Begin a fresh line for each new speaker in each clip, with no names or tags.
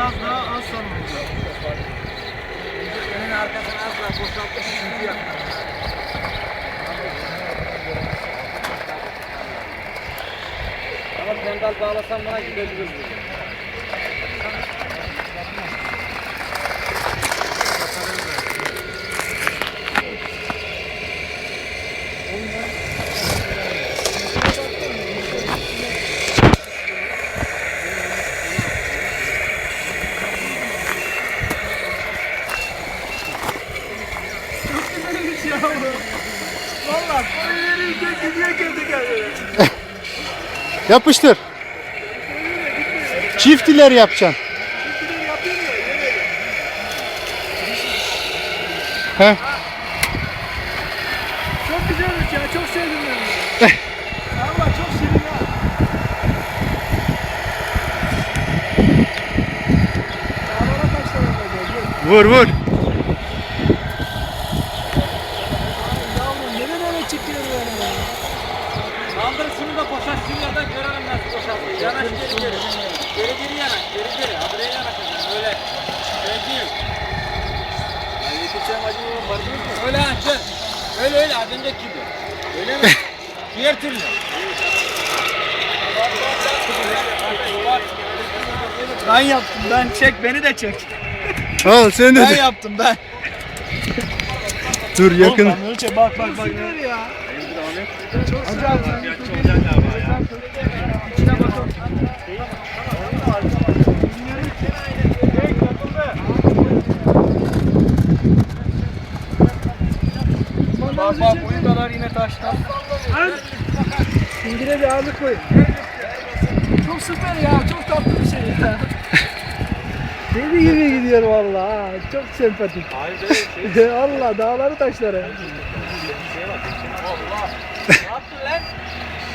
Biraz daha az sanırım. Önün arkasını az daha boşaltıp çünkü yok. Ama pendal bağlasan bana gidebiliriz. Valla koyu yeri gidiyor kendi kendine.
Yapıştır. Çift ileri yapacaksın. He.
Çok güzelmiş ya, çok sevdim ben. Valla çok şirin ha.
Vur vur.
Yanaş geri geri. Geri geri yanaş. Geri geri. Ha buraya yanaşacaksın. Öyle. Değil. Ya yetişeceğim acı var mı? Öyle dön. Öyle öyle az önceki gibi. Öyle mi? Diğer türlü. Ben yaptım ben çek beni de çek.
Al sen de.
Ben yaptım ben.
Dur yakın.
Çek bak bak bak. Süper ya. İçine bakalım. Bak bak boyu kadar yine taştan. İndire bir ağırlık koy. Çok süper ya. Çok tatlı bir şey ya. Deli gibi gidiyor vallahi. ha, Çok sempatik. Allah dağları taşları.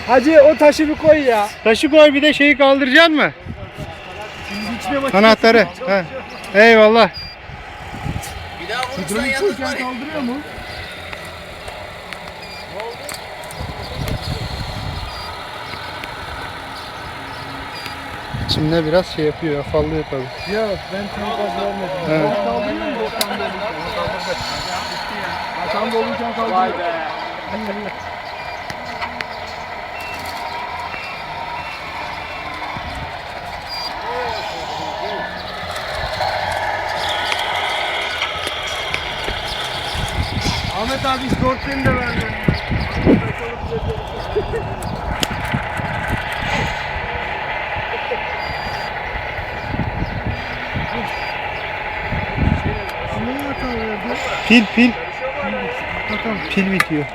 Hacı o taşı bir koy ya.
Taşı koy bir de şeyi kaldıracaksın mı? Anahtarı. He. Eyvallah.
Hidrolik koyken kaldırıyor mu?
İçimde biraz şey yapıyor. Afallıyor tabii.
Yok ben çok az vermedim.
Evet.
Kaldırıyor mu? Tam doluyken kaldırıyor. Vay be. Ahmet abi snorkelini de verdi. Neyi hata verdi?
Pil pil. Pil bitiyor.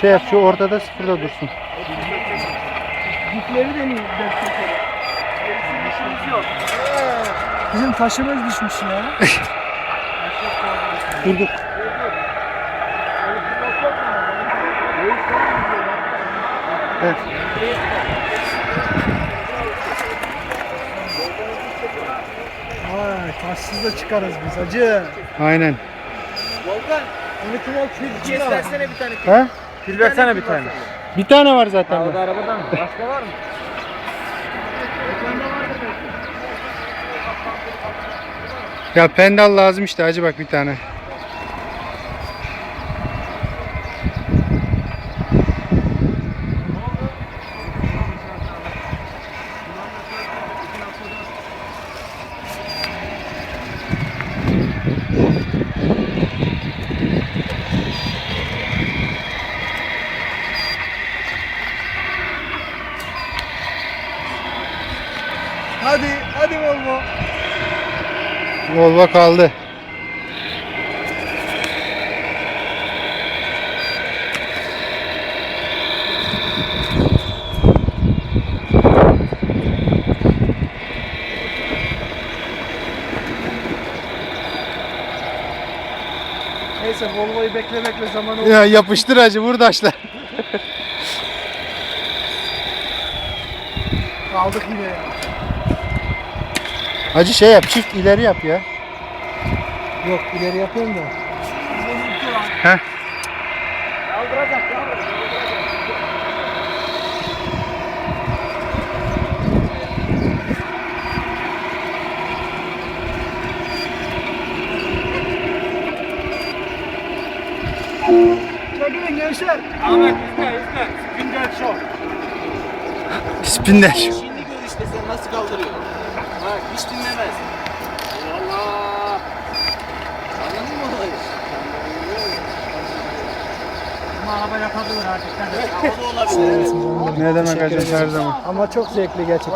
Şey yap şu ortada sıfırda dursun.
Dipleri de mi dert Bizim taşımız düşmüş ya.
Durduk. Evet.
Vay taşsız da çıkarız biz acı.
Aynen.
Volkan. Onu kim ol pil versene bir tane.
He?
Pil versene bir tane.
Bir tane var zaten.
O
bu.
da arabadan mı? Başka var mı?
Ya pendal lazım işte acı bak bir tane.
Hadi, hadi Volvo.
Volvo kaldı.
Neyse Volvo'yu bekle bekle zaman oldu.
Ya yapıştır hacı vur taşla.
Kaldık yine ya.
Hacı şey yap çift ileri yap ya.
Yok ileri yapıyorum da.
Heh.
Kaldıracak yavrum. Çekilin gençler.
Ahmet izle izle.
Güncel şov.
Spinler.
Şimdi gör işte sen nasıl kaldırıyor. Bak hiç dinlemez. Allah. Anladın mı olayı?
Ama araba yapabilir artık.
Havada olabilir. evet.
Ne demek hacı her zaman.
Ama çok zevkli gerçekten.